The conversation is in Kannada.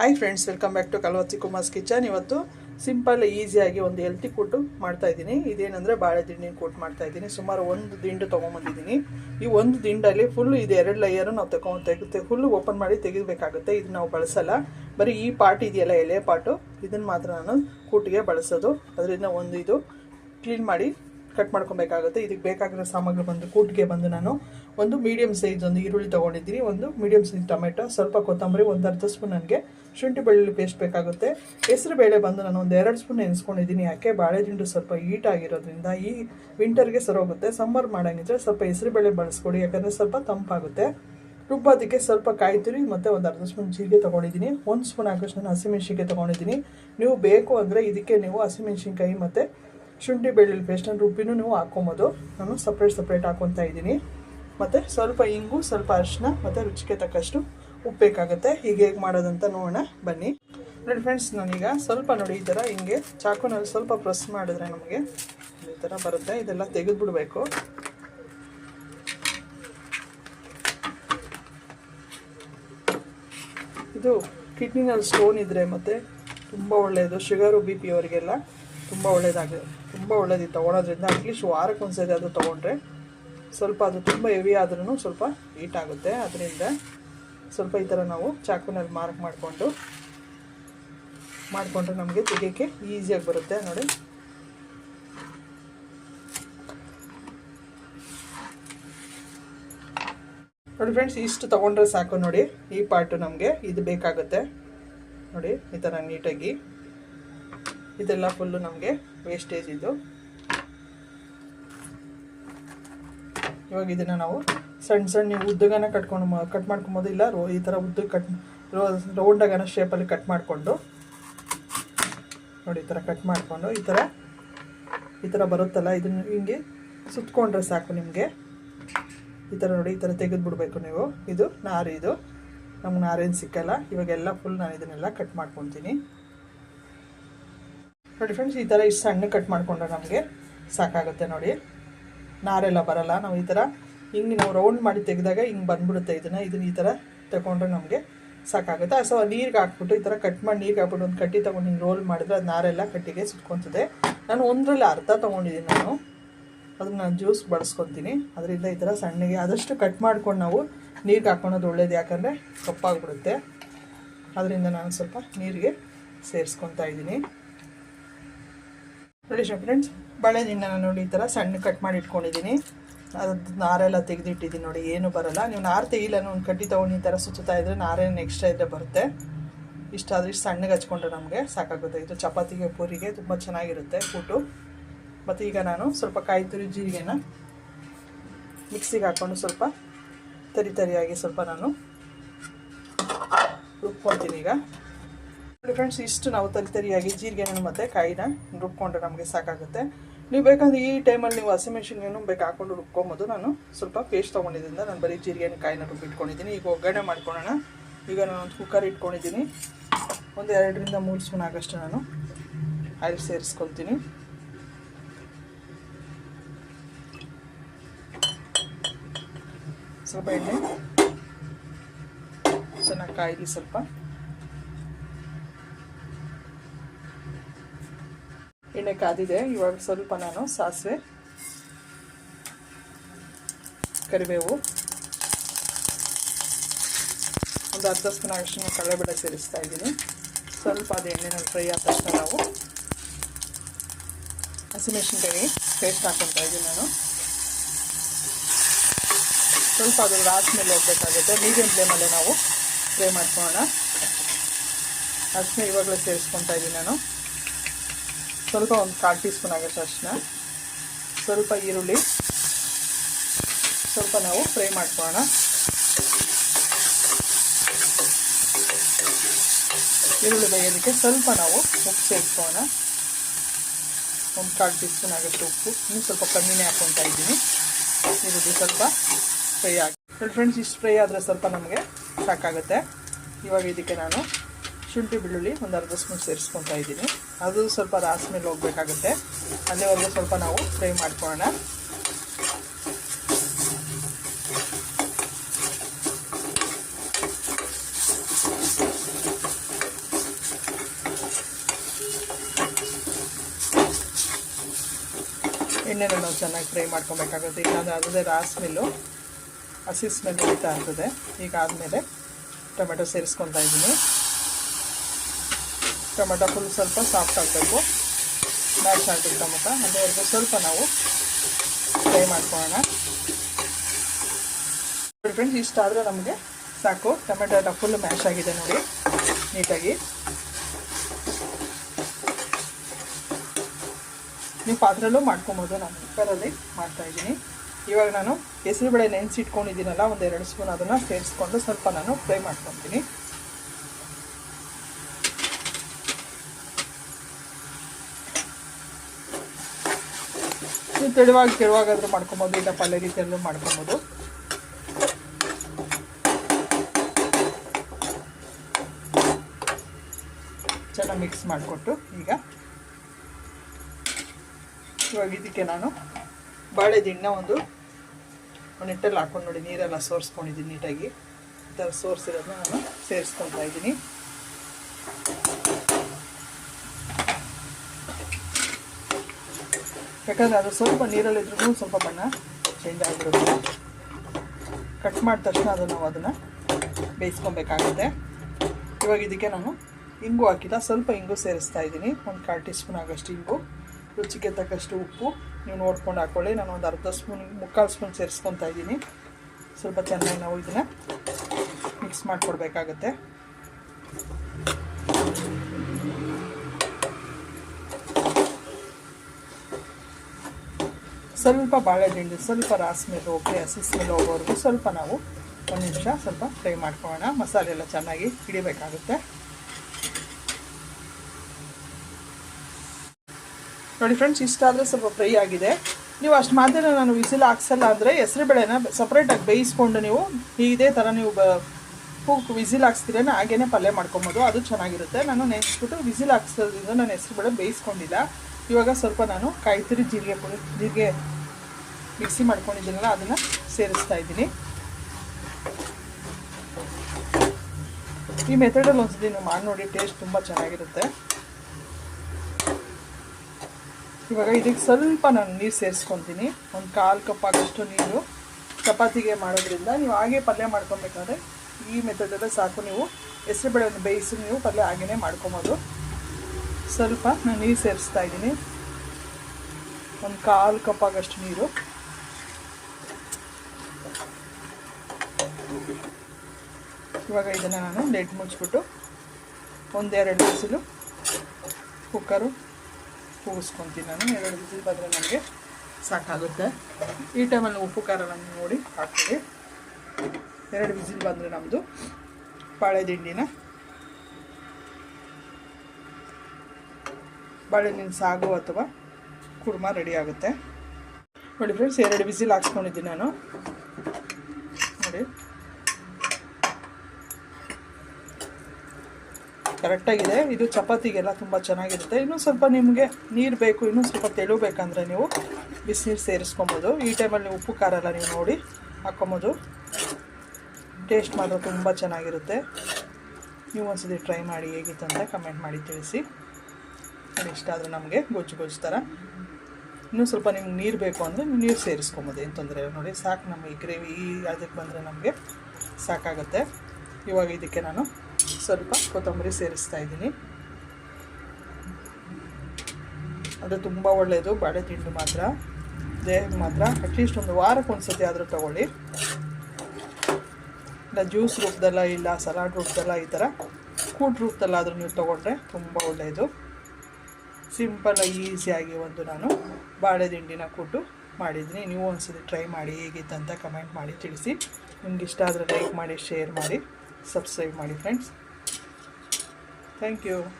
Hi friends welcome back to Kalvathi Kumar's kitchen ಇವತ್ತು ಸಿಂಪಲ್ ಈಸಿಯಾಗಿ ಒಂದು ಎಲ್ತಿ ಕೂಟು ಮಾಡ್ತಾ ಇದ್ದೀನಿ. ಇದೇನಂದರೆ ಬಾಳೆ ದಿಂಡಿನ ಕೂಟ್ ಮಾಡ್ತಾ ಇದ್ದೀನಿ. ಸುಮಾರು ಒಂದು ದಿಂಡು ತೊಗೊಂಬಂದಿದ್ದೀನಿ. ಈ ಒಂದು ದಿಂಡಲ್ಲಿ ಫುಲ್ ಇದು ಎರಡು ಲೇಯರು ನಾವು ತಗೊಂಡು ತೆಗುತ್ತೆ ಫುಲ್ಲು ಓಪನ್ ಮಾಡಿ ತೆಗಿಬೇಕಾಗುತ್ತೆ ಇದು ನಾವು ಬಳಸಲ್ಲ. ಬರೀ ಈ ಪಾರ್ಟ್ ಇದೆಯಲ್ಲ, ಎಲೆ ಪಾಟು ಇದನ್ನು ಮಾತ್ರ ನಾನು ಕೂಟಿಗೆ ಬಳಸೋದು. ಅದರಿಂದ ಒಂದು ಇದು ಕ್ಲೀನ್ ಮಾಡಿ ಕಟ್ ಮಾಡ್ಕೊಬೇಕಾಗುತ್ತೆ. ಇದಕ್ಕೆ ಬೇಕಾಗಿರೋ ಸಾಮಗ್ರಿ ಬಂದು ಕೂಟ್ಗೆ ಬಂದು ನಾನು ಒಂದು ಮೀಡಿಯಮ್ ಸೈಜ್ ಒಂದು ಈರುಳ್ಳಿ ತೊಗೊಂಡಿದ್ದೀನಿ. ಒಂದು ಮೀಡಿಯಮ್ ಸೈಜ್ ಟೊಮೆಟೊ, ಸ್ವಲ್ಪ ಕೊತ್ತಂಬರಿ ಒಂದು ಅರ್ಧ ಸ್ಪೂನ್ ನನಗೆ ಶುಂಠಿ ಬೆಳ್ಳುಳ್ಳಿ ಪೇಸ್ಟ್ ಬೇಕಾಗುತ್ತೆ. ಹೆಸರು ಬೇಳೆ ಬಂದು ನಾನು ಒಂದು ಎರಡು ಸ್ಪೂನ್ ನೆನೆಸ್ಕೊಂಡಿದ್ದೀನಿ. ಯಾಕೆ? ಬಾಳೆದಿಂಡು ಸ್ವಲ್ಪ ಹೀಟ್ ಆಗಿರೋದ್ರಿಂದ ಈ ವಿಂಟರ್ಗೆ ಸರೋಗುತ್ತೆ ಸಮ್ಮರ್ ಮಾಡೋಂಗಿದ್ರೆ ಸ್ವಲ್ಪ ಹೆಸರು ಬೇಳೆ ಬಳಸ್ಕೊಡಿ. ಯಾಕಂದರೆ ಸ್ವಲ್ಪ ತಂಪಾಗುತ್ತೆ. ರುಬ್ಬೋದಕ್ಕೆ ಸ್ವಲ್ಪ ಕಾಯಿ ತುರಿ ಮತ್ತು ಒಂದು ಅರ್ಧ ಸ್ಪೂನ್ ಜೀರಿಗೆ ತೊಗೊಂಡಿದ್ದೀನಿ. ಒಂದು ಸ್ಪೂನ್ ಆಗೋಷ್ಟು ನಾನು ಹಸಿಮೆಣ್ಸಿನ್ಕಾಯಿ ತೊಗೊಂಡಿದ್ದೀನಿ. ನೀವು ಬೇಕು ಅಂದರೆ ಇದಕ್ಕೆ ನೀವು ಹಸಿಮೆಣ್ಸಿನ್ಕಾಯಿ ಮತ್ತು ಶುಂಠಿ ಬೆಳ್ಳುಳ್ಳಿ ಪೇಸ್ಟನ್ನು ರುಬ್ಬಿನೂ ನೀವು ಹಾಕ್ಕೊಬೋದು. ನಾನು ಸಪ್ರೇಟ್ ಸಪ್ರೇಟ್ ಹಾಕ್ಕೊತಾ ಇದ್ದೀನಿ. ಮತ್ತು ಸ್ವಲ್ಪ ಇಂಗು, ಸ್ವಲ್ಪ ಅರಿಶಿನ ಮತ್ತು ರುಚಿಗೆ ತಕ್ಕಷ್ಟು ಉಪ್ಪು ಬೇಕಾಗುತ್ತೆ ಹೀಗೆ ಹೇಗೆ ಮಾಡೋದಂತ ನೋಡೋಣ. ಬನ್ನಿ. ನೋಡಿ ಫ್ರೆಂಡ್ಸ್ ನಾನೀಗ ಸ್ವಲ್ಪ ನೋಡಿ ಈ ಥರ ಹಿಂಗೆ ಚಾಕುನಲ್ಲಿ ಸ್ವಲ್ಪ ಪ್ರೆಸ್ ಮಾಡಿದ್ರೆ ನಮಗೆ ಈ ಥರ ಬರುತ್ತೆ. ಇದೆಲ್ಲ ತೆಗೆದುಬಿಡ್ಬೇಕು. ಇದು ಕಿಡ್ನಿನಲ್ಲಿ ಸ್ಟೋನ್ ಇದ್ದರೆ ಮತ್ತು ತುಂಬ ಒಳ್ಳೆಯದು ಶುಗರು ಬಿ ಪಿ ಅವರಿಗೆಲ್ಲ ತುಂಬ ಒಳ್ಳೆಯದಾಗಿದೆ ತುಂಬ ಒಳ್ಳೇದು ತೊಗೊಳೋದ್ರಿಂದ. ಅಟ್ಲೀಸ್ಟ್ ವಾರಕ್ಕೆ ಒಂದ್ಸರಿ ಅದು ತೊಗೊಂಡ್ರೆ ಸ್ವಲ್ಪ ಅದು ತುಂಬ ಹೆವಿ ಆದ್ರೂ ಸ್ವಲ್ಪ ಹೀಟ್ ಆಗುತ್ತೆ. ಅದರಿಂದ ಸ್ವಲ್ಪ ಈ ಥರ ನಾವು ಚಾಕುನಲ್ಲಿ ಮಾರ್ಕ್ ಮಾಡಿಕೊಂಡು, ಮಾಡಿಕೊಂಡ್ರೆ ನಮಗೆ ತೆಗೆಯೋಕ್ಕೆ ಈಸಿಯಾಗಿ ಬರುತ್ತೆ ನೋಡಿ. ನೋಡಿ ಫ್ರೆಂಡ್ಸ್ ಇಷ್ಟು ತೊಗೊಂಡ್ರೆ ಸಾಕು ನೋಡಿ, ಈ ಪಾರ್ಟು ನಮಗೆ ಇದು ಬೇಕಾಗುತ್ತೆ. ನೋಡಿ, ಈ ಥರ ನೀಟಾಗಿ. ಇದೆಲ್ಲ ಫುಲ್ಲು ನಮಗೆ ವೇಸ್ಟೇಜ್ ಇದು. ಇವಾಗ ಇದನ್ನು ನಾವು ಸಣ್ಣ ಸಣ್ಣ ಉದ್ದಗನ ಕಟ್ಕೊಂಡು ಕಟ್ ಮಾಡ್ಕೊಬೋದು. ಇಲ್ಲ, ರೋ, ಈ ಥರ ಉದ್ದ ಕಟ್, ರೋ, ರೌಂಡಾಗನ ಶೇಪಲ್ಲಿ ಕಟ್ ಮಾಡಿಕೊಂಡು, ನೋಡಿ ಈ ಥರ ಕಟ್ ಮಾಡಿಕೊಂಡು, ಈ ಥರ ಈ ಥರ ಬರುತ್ತಲ್ಲ, ಇದನ್ನು ಹಿಂಗೆ ಸುತ್ತಕೊಂಡ್ರೆ ಸಾಕು ನಿಮಗೆ. ಈ ಥರ ನೋಡಿ, ಈ ಥರ ತೆಗೆದುಬಿಡ್ಬೇಕು ನೀವು. ಇದು ನಾರು ಇದು. ನಮ್ಗೆ ನಾರೇನು ಸಿಕ್ಕಲ್ಲ. ಇವಾಗೆಲ್ಲ ಫುಲ್ ನಾನು ಇದನ್ನೆಲ್ಲ ಕಟ್ ಮಾಡ್ಕೊತೀನಿ. ನೋಡಿ ಫ್ರೆಂಡ್ಸ್ ಈ ಥರ ಇಷ್ಟು ಸಣ್ಣ ಕಟ್ ಮಾಡಿಕೊಂಡ್ರೆ ನಮಗೆ ಸಾಕಾಗುತ್ತೆ ನೋಡಿ. ನಾರೆಲ್ಲ ಬರಲ್ಲ. ನಾವು ಈ ಥರ ಹಿಂಗೆ ನಾವು ರೌಂಡ್ ಮಾಡಿ ತೆಗೆದಾಗ ಹಿಂಗೆ ಬಂದ್ಬಿಡುತ್ತೆ ಇದನ್ನು. ಇದನ್ನ ಈ ಥರ ತಗೊಂಡ್ರೆ ನಮಗೆ ಸಾಕಾಗುತ್ತೆ. ಸೊ ನೀರಿಗೆ ಹಾಕ್ಬಿಟ್ಟು ಈ ಥರ ಕಟ್ ಮಾಡಿ ನೀರಿಗೆ ಹಾಕ್ಬಿಟ್ಟು ಒಂದು ಕಟ್ಟಿ ತೊಗೊಂಡು ಹಿಂಗೆ ರೋಲ್ ಮಾಡಿದ್ರೆ ಅದು ನಾರೆಲ್ಲ ಕಟ್ಟಿಗೆ ಸುತ್ಕೊತದೆ. ನಾನು ಒಂದರಲ್ಲಿ ಅರ್ಧ ತೊಗೊಂಡಿದ್ದೀನಿ ನಾನು. ಅದನ್ನು ನಾನು ಜ್ಯೂಸ್ ಬಳಸ್ಕೊತೀನಿ. ಅದರಿಂದ ಈ ಥರ ಸಣ್ಣಗೆ ಆದಷ್ಟು ಕಟ್ ಮಾಡ್ಕೊಂಡು ನಾವು ನೀರಿಗೆ ಹಾಕ್ಕೊಳೋದು ಒಳ್ಳೇದು. ಯಾಕಂದರೆ ಕಪ್ಪಾಗ್ಬಿಡುತ್ತೆ ಅದರಿಂದ ನಾನು ಸ್ವಲ್ಪ ನೀರಿಗೆ ಸೇರಿಸ್ಕೊತಾ ಇದ್ದೀನಿ. ನೋಡಿ ಫ್ರೆಂಡ್ಸ್ ಬಾಳೆದಿಂಡ ನಾನು ನೋಡಿ ಈ ಥರ ಸಣ್ಣ ಕಟ್ ಮಾಡಿ ಇಟ್ಕೊಂಡಿದ್ದೀನಿ ಅದ್ರದ್ದು ನಾರೆಲ್ಲ ತೆಗೆದಿಟ್ಟಿದ್ದೀನಿ ನೋಡಿ, ಏನು ಬರಲ್ಲ. ನೀವು ನಾರು ತೆಗಿಲ್ಲ ಒಂದು ಕಡ್ಡಿ ತೊಗೊಂಡು ಈ ಥರ ಸುತ್ತಾ ಇದ್ರೆ ನಾರೇನು ಎಕ್ಸ್ಟ್ರಾ ಇದ್ದರೆ ಬರುತ್ತೆ. ಇಷ್ಟ ಇಷ್ಟು ಸಣ್ಣಗೆ ಹಚ್ಕೊಂಡ್ರೆ ನಮಗೆ ಸಾಕಾಗುತ್ತೆ. ಇದು ಚಪಾತಿಗೆ, ಪೂರಿಗೆ ತುಂಬ ಚೆನ್ನಾಗಿರುತ್ತೆ ಫುಟು ಮತ್ತು ಈಗ ನಾನು ಸ್ವಲ್ಪ ಕಾಯಿ ತುರಿ, ಜೀರಿಗೆನ ಮಿಕ್ಸಿಗೆ ಹಾಕ್ಕೊಂಡು ಸ್ವಲ್ಪ ತರಿ ತರಿಯಾಗಿ ಸ್ವಲ್ಪ ನಾನು ರುಬ್ಕೊಳ್ತೀನಿ ಈಗ. ಫ್ರೆಂಡ್ಸ್ ಇಷ್ಟು ನಾವು ತರಿ ತರಿಯಾಗಿ, ಜೀರಿಗೆನ ಮತ್ತು ಕಾಯಿನ ರುಬ್ಕೊಂಡ್ರೆ ನಮಗೆ ಸಾಕಾಗುತ್ತೆ. ನೀವು ಬೇಕಂದ್ರೆ ಈ ಟೈಮಲ್ಲಿ ನೀವು ಹಸಿಮೆಣ್ಸಿನ್ಕಾಯಿನೂ ಬೇಕು ಹಾಕೊಂಡು ರುಬ್ಕೊಂಬೋದು. ನಾನು ಸ್ವಲ್ಪ ಪೇಸ್ಟ್ ತೊಗೊಂಡಿದ್ದರಿಂದ ನಾನು ಬರೀ ಜೀರಿಗೆನ ಕಾಯಿನ ರುಬ್ಬಿಟ್ಕೊಂಡಿದ್ದೀನಿ ಈಗ ಒಗ್ಗರಣೆ ಮಾಡ್ಕೊಳ್ಳೋಣ. ಈಗ ನಾನು ಒಂದು ಕುಕ್ಕರ್ ಇಟ್ಕೊಂಡಿದ್ದೀನಿ. ಒಂದು ಎರಡರಿಂದ ಮೂರು ಸ್ಪೂನ್ ಆಗಷ್ಟು ನಾನು ಆಯಿಲ್ ಸೇರಿಸ್ಕೊಳ್ತೀನಿ. ಸ್ವಲ್ಪ ಎಣ್ಣೆ. ಚೆನ್ನಾಗಿ ಕಾಯಿಲಿ ಸ್ವಲ್ಪ. ಎಣ್ಣೆ ಕಾದಿದೆ. ಇವಾಗ ಸ್ವಲ್ಪ ನಾನು ಸಾಸಿವೆ, ಕರಿಬೇವು, ಒಂದು ಅರ್ಧ ಸ್ಪೂನ್ ಅಷ್ಟು ಕಡಲೆಬೇಳೆ ಸೇರಿಸ್ತಾ ಇದ್ದೀನಿ. ಸ್ವಲ್ಪ ಅದು ಎಣ್ಣೆನಲ್ಲಿ ಫ್ರೈ ಆದ ತಕ್ಷಣ ನಾವು ಹಸಿಮೆಣಸಿನ್ಕಾಯಿ ಪೇಸ್ಟ್ ಹಾಕ್ಕೊತಾ ಇದ್ದೀನಿ ನಾನು. ಸ್ವಲ್ಪ ಅದು ರಾಸ್ಮೇಲೆ ಹೋಗಬೇಕಾಗುತ್ತೆ. ಮೀಡಿಯಮ್ ಫ್ಲೇಮಲ್ಲೇ ನಾವು ಫ್ರೈ ಮಾಡ್ಕೊಳ್ಳೋಣ. ಅಷ್ಟು ಇವಾಗಲೇ ಸೇರಿಸ್ಕೊತಾ ಇದ್ದೀನಿ ನಾನು. ಸ್ವಲ್ಪ ಒಂದು ಕಾಲು ಟೀ ಸ್ಪೂನ್ ಆಗುತ್ತೆ ಅಷ್ಟನ್ನ. ಸ್ವಲ್ಪ ಈರುಳ್ಳಿ. ಸ್ವಲ್ಪ ನಾವು ಫ್ರೈ ಮಾಡ್ಕೊಳ್ಳೋಣ. ಈರುಳ್ಳಿ ಬೇಯೋದಕ್ಕೆ ಸ್ವಲ್ಪ ನಾವು ಉಪ್ಪು ಸೇರಿಸ್ಕೊಳ್ಳೋಣ ಒಂದು ಕಾಲು ಟೀ ಸ್ಪೂನ್ ಆಗುತ್ತೆ ಉಪ್ಪು. ಇನ್ನೂ ಸ್ವಲ್ಪ ಕಮ್ಮಿನೇ ಹಾಕ್ಕೊತಾ ಇದ್ದೀನಿ. ಈರುಳ್ಳಿ ಸ್ವಲ್ಪ ಫ್ರೈ ಆಗಿ ಫ್ರೆಂಡ್ಸ್ ಇಷ್ಟು ಫ್ರೈ ಆದರೆ ಸ್ವಲ್ಪ ನಮಗೆ ಸಾಕಾಗುತ್ತೆ. ಇವಾಗ ಇದಕ್ಕೆ ನಾನು ಶುಂಠಿ ಬೆಳ್ಳುಳ್ಳಿ ಒಂದು ಅರ್ಧ ಸ್ಪೂನ್ ಸೇರಿಸ್ಕೊತಾ ಇದ್ದೀನಿ. ಅದು ಸ್ವಲ್ಪ ರಾಸ್ ಮೇಲೆ ಹೋಗ್ಬೇಕಾಗುತ್ತೆ ಅಲ್ಲಿವರೆಗೂ ಸ್ವಲ್ಪ ನಾವು ಫ್ರೈ ಮಾಡ್ಕೊಳ್ಳೋಣ. ಎಣ್ಣೆನ ನಾವು ಚೆನ್ನಾಗಿ ಫ್ರೈ ಮಾಡ್ಕೊಬೇಕಾಗುತ್ತೆ. ಇಲ್ಲಾಂದರೆ ಅದೇ ರಾಸ್ ಮೇಲು ಹಸಿ ಸ್ಮೆಲ್ ಹೊಡಿತಾ ಇರ್ತದೆ. ಈಗ ಆದಮೇಲೆ ಟೊಮೆಟೊ ಸೇರಿಸ್ಕೊತಾ ಇದ್ದೀನಿ. ಟೊಮೆಟೊ ಫುಲ್ ಸ್ವಲ್ಪ ಸಾಫ್ಟ್ ಆಗಬೇಕು. ಮ್ಯಾಶ್ ಆಗಿ ಟೊಮೆಟೊ. ಅದುವರೆಗೂ ಸ್ವಲ್ಪ ನಾವು ಫ್ರೈ ಮಾಡ್ಕೊಳ್ಳೋಣ. ಫ್ರೆಂಡ್ಸ್ ಫ್ರೆಂಡ್ಸ್ ಇಷ್ಟಾದರೆ ನಮಗೆ ಸಾಕು. ಟೊಮೆಟೊ ಎಲ್ಲ ಫುಲ್ ಮ್ಯಾಶ್ ಆಗಿದೆ ನೋಡಿ, ನೀಟಾಗಿ. ನೀವು ಪಾತ್ರೆಯಲ್ಲೂ ಮಾಡ್ಕೊಬೋದು. ನಾನು ಕುಕ್ಕರಲ್ಲಿ ಮಾಡ್ತಾಯಿದ್ದೀನಿ ಇವಾಗ ನಾನು ಹೆಸರುಬೇಳೆ ನೆನೆಸಿಟ್ಕೊಂಡಿದ್ದೀನಲ್ಲ ಒಂದು ಎರಡು ಸ್ಪೂನ್ ಅದನ್ನು ಸೇರಿಸ್ಕೊಂಡು ಸ್ವಲ್ಪ ನಾನು ಫ್ರೈ ಮಾಡ್ಕೊತೀನಿ. ತೆಳುವಾಗಿ ತೆಳುವಾಗಾದ್ರೂ ಮಾಡ್ಕೊಬೋದು, ಇಲ್ಲ ಪಲ್ಯ ರೀತಿಯಲ್ಲೂ ಮಾಡ್ಕೊಬೋದು. ಚೆನ್ನಾಗಿ ಮಿಕ್ಸ್ ಮಾಡಿಕೊಟ್ಟು ಈಗ ಇವಾಗ ಇದಕ್ಕೆ ನಾನು ಬಾಳೆದಿಣ್ಣ ಒಂದು ನೆಟ್ಟಲ್ಲಿ ಹಾಕೊಂಡು ನೋಡಿ, ನೀರೆಲ್ಲ ಸೋರಿಸ್ಕೊಂಡಿದ್ದೀನಿ ನೀಟಾಗಿ. ಈ ಥರ ಸೋರಿಸಿರೋದನ್ನ ನಾನು ಸೇರಿಸ್ಕೊತಾ ಇದ್ದೀನಿ. ಯಾಕಂದರೆ ಅದು ಸ್ವಲ್ಪ ನೀರಲ್ಲಿದ್ರೂ ಸ್ವಲ್ಪ ಬಣ್ಣ ಚೇಂಜ್ ಆಗಿರುತ್ತೆ ಕಟ್ ಮಾಡಿದ ತಕ್ಷಣ ಅದು ನಾವು ಅದನ್ನು ಬೇಯಿಸ್ಕೊಬೇಕಾಗುತ್ತೆ. ಇವಾಗ ಇದಕ್ಕೆ ನಾನು ಇಂಗು ಹಾಕಿಲ್ಲ, ಸ್ವಲ್ಪ ಇಂಗು ಸೇರಿಸ್ತಾ ಇದ್ದೀನಿ. ಒಂದು ಕಾಲು ಟೀ ಸ್ಪೂನ್ ಆಗೋಷ್ಟು ಇಂಗು, ರುಚಿಗೆ ತಕ್ಕಷ್ಟು ಉಪ್ಪು. ನೀವು ನೋಡ್ಕೊಂಡು ಹಾಕ್ಕೊಳ್ಳಿ ನಾನು ಒಂದು ಅರ್ಧ ಸ್ಪೂನ್, ಮುಕ್ಕಾಲು ಸ್ಪೂನ್ ಸೇರಿಸ್ಕೊತಾ ಇದ್ದೀನಿ. ಸ್ವಲ್ಪ ಚೆನ್ನಾಗಿ ನಾವು ಇದನ್ನು ಮಿಕ್ಸ್ ಮಾಡಿಕೊಡ್ಬೇಕಾಗತ್ತೆ. ಸ್ವಲ್ಪ ಬಾಳೆದಿಂಡು ಸ್ವಲ್ಪ ರಾಸ್ ಮೇಲೆ ಹೋಗಿ ಹಸಿ ಸ್ಮೆಲ್ ಹೋಗೋವರೆಗೂ ಸ್ವಲ್ಪ ನಾವು ಒಂದು ನಿಮಿಷ ಸ್ವಲ್ಪ ಫ್ರೈ ಮಾಡ್ಕೊಳ್ಳೋಣ. ಮಸಾಲೆ ಎಲ್ಲ ಚೆನ್ನಾಗಿ ಹಿಡಿಬೇಕಾಗುತ್ತೆ. ನೋಡಿ ಫ್ರೆಂಡ್ಸ್ ಇಷ್ಟಾದರೆ ಸ್ವಲ್ಪ ಫ್ರೈ ಆಗಿದೆ. ನೀವು ಅಷ್ಟು ಮಾತ್ರ ನಾನು ವಿಸಿಲ್ ಹಾಕ್ಸಲ್ಲ ಅಂದರೆ ಹೆಸರು ಬೇಳೆನ ಸಪ್ರೇಟಾಗಿ ಬೇಯಿಸ್ಕೊಂಡು ನೀವು ಇದೇ ಥರ ನೀವು ಬ ಕೂಕ್ ವಿಸಿಲ್ ಹಾಕ್ಸ್ತೀರೇನೆ ಹಾಗೇ ಪಲ್ಯ ಮಾಡ್ಕೊಬೋದು. ಅದು ಚೆನ್ನಾಗಿರುತ್ತೆ. ನಾನು ನೆನೆಸ್ಬಿಟ್ಟು ವಿಸಿಲ್ ಹಾಕ್ಸೋದ್ರಿಂದ ನಾನು ಹೆಸರು ಬೇಳೆ ಬೇಯಿಸ್ಕೊಂಡಿಲ್ಲ. ಇವಾಗ ಸ್ವಲ್ಪ ನಾನು ಕಾಯಿ ತುರಿ ಜೀರಿಗೆ ಪುಡಿ, ಜೀರಿಗೆ ಮಿಕ್ಸಿ ಮಾಡ್ಕೊಂಡಿದ್ದೀನಲ್ಲ, ಅದನ್ನು ಸೇರಿಸ್ತಾ ಇದ್ದೀನಿ. ಈ ಮೆಥಡಲ್ಲಿ ಒಂದ್ಸತಿ ನೀವು ಮಾಡಿ ನೋಡಿ ಟೇಸ್ಟ್ ತುಂಬ ಚೆನ್ನಾಗಿರುತ್ತೆ. ಇವಾಗ ಇದಕ್ಕೆ ಸ್ವಲ್ಪ ನಾನು ನೀರು ಸೇರಿಸ್ಕೊತೀನಿ. ಒಂದು ಕಾಲು ಕಪ್ ಆಗೋಷ್ಟು ನೀರು ಚಪಾತಿಗೆ ಮಾಡೋದ್ರಿಂದ ನೀವು ಹಾಗೆ ಪಲ್ಯ ಮಾಡ್ಕೊಬೇಕಾದ್ರೆ ಈ ಮೆಥಡಲ್ಲೇ ಸಾಕು. ನೀವು ಹೆಸರುಬೇಳೆಯನ್ನು ಬೇಯಿಸಿ ನೀವು ಪಲ್ಯ ಹಾಗೆಯೇ ಮಾಡ್ಕೊಬೋದು. ಸ್ವಲ್ಪ ನಾನು ನೀರು ಸೇರಿಸ್ತಾ ಇದ್ದೀನಿ. ಒಂದು ಕಾಲು ಕಪ್ ಆಗೋಷ್ಟು ನೀರು. ಇವಾಗ ಇದನ್ನು ನಾನು ಲೆಡ್ ಮುಚ್ಚಿಬಿಟ್ಟು ಒಂದೆರಡು ಬಿಸಿಲು ಕುಕ್ಕರು ಕೂಗಿಸ್ಕೊತೀನಿ ನಾನು. ಎರಡು ಬಿಸಿಲು ಬಂದರೆ ನನಗೆ ಸಾಕಾಗುತ್ತೆ. ಈ ಟೈಮಲ್ಲಿ ಉಪ್ಪು ಖಾರ ನಾನು ನೋಡಿ ಹಾಕ್ತೀವಿ ಎರಡು ವಿಸಿಲ್ ಬಂದರೆ ನಮ್ಮದು ಬಾಳೆ ದಿಂಡಿನ ಬಾಳೆಹಣ್ಣಿನ ಸಾಗು ಅಥವಾ ಕುರ್ಮ ರೆಡಿ ಆಗುತ್ತೆ. ನೋಡಿ ಫ್ರೆಂಡ್ಸ್ ಎರಡು ವಿಸಿಲ್ ಹಾಕ್ಸ್ಕೊಂಡಿದ್ದೀನಿ ನಾನು ನೋಡಿ ಕರೆಕ್ಟಾಗಿದೆ. ಇದು ಚಪಾತಿಗೆಲ್ಲ ತುಂಬ ಚೆನ್ನಾಗಿರುತ್ತೆ. ಇನ್ನೂ ಸ್ವಲ್ಪ ನಿಮಗೆ ನೀರು ಬೇಕು, ಇನ್ನೂ ಸ್ವಲ್ಪ ತೆಳು ಬೇಕಂದರೆ ನೀವು ಬಿಸಿನೀರು ಸೇರಿಸ್ಕೊಬೋದು. ಈ ಟೈಮಲ್ಲಿ ನೀವು ಉಪ್ಪು, ಖಾರ ಎಲ್ಲ ನೀವು ನೋಡಿ ಹಾಕ್ಕೊಬೋದು ಟೇಸ್ಟ್ ಮಾತ್ರ ತುಂಬ ಚೆನ್ನಾಗಿರುತ್ತೆ. ನೀವು ಒಂದ್ಸತಿ ಟ್ರೈ ಮಾಡಿ ಹೇಗಿತ್ತು ಅಂತ ಕಮೆಂಟ್ ಮಾಡಿ ತಿಳಿಸಿ. ಇಷ್ಟ ಆದರೆ ನಮಗೆ ಗೊಜ್ಜು ಗೊಜ್ಜು ಥರ ಇನ್ನೂ ಸ್ವಲ್ಪ ನಿಮ್ಗೆ ನೀರು ಬೇಕು ಅಂದರೆ ನೀರು ಸೇರಿಸ್ಕೊಬೋದು. ಏನು ತೊಂದರೆ ನೋಡಿ ಸಾಕು ನಮಗೆ ಗ್ರೇವಿ ಈ ಅದಕ್ಕೆ ಬಂದರೆ ನಮಗೆ ಸಾಕಾಗುತ್ತೆ. ಇವಾಗ ಇದಕ್ಕೆ ನಾನು ಸ್ವಲ್ಪ ಕೊತ್ತಂಬರಿ ಸೇರಿಸ್ತಾ ಇದ್ದೀನಿ. ಅದು ತುಂಬ ಒಳ್ಳೆಯದು ಬಾಳೆ ತಿಂಡು ಮಾತ್ರ. ದೇಹಕ್ಕೆ ಮಾತ್ರ. ಅಟ್ಲೀಸ್ಟ್ ಒಂದು ವಾರಕ್ಕೆ ಒಂದು ಸತಿ ಆದರೂ ತಗೊಳ್ಳಿ. ಇಲ್ಲ ಜ್ಯೂಸ್ ರೂಪದಲ್ಲ ಇಲ್ಲ ಸಲಾಡ್ ರೂಪದಲ್ಲ ಈ ಥರ. ಕೂಟ್ ರೂಪದಲ್ಲಾದರೂ ನೀವು ತೊಗೊಂಡ್ರೆ ತುಂಬ ಒಳ್ಳೆಯದು ಸಿಂಪಲ್ ಈಸಿಯಾಗಿ ಒಂದು ನಾನು ಬಾಳೆ ದಿಂಡಿನ ಕೂಟು ಮಾಡಿದ್ದೀನಿ. ನೀವು ಒಂದ್ಸತಿ ಟ್ರೈ ಮಾಡಿ ಹೇಗಿತ್ತು ಅಂತ ಕಮೆಂಟ್ ಮಾಡಿ ತಿಳಿಸಿ. ನಿಮ್ಗೆ ಇಷ್ಟ ಆದರೆ ಲೈಕ್ ಮಾಡಿ ಶೇರ್ ಮಾಡಿ ಸಬ್ಸ್ಕ್ರೈಬ್ ಮಾಡಿ ಫ್ರೆಂಡ್ಸ್ Thank you.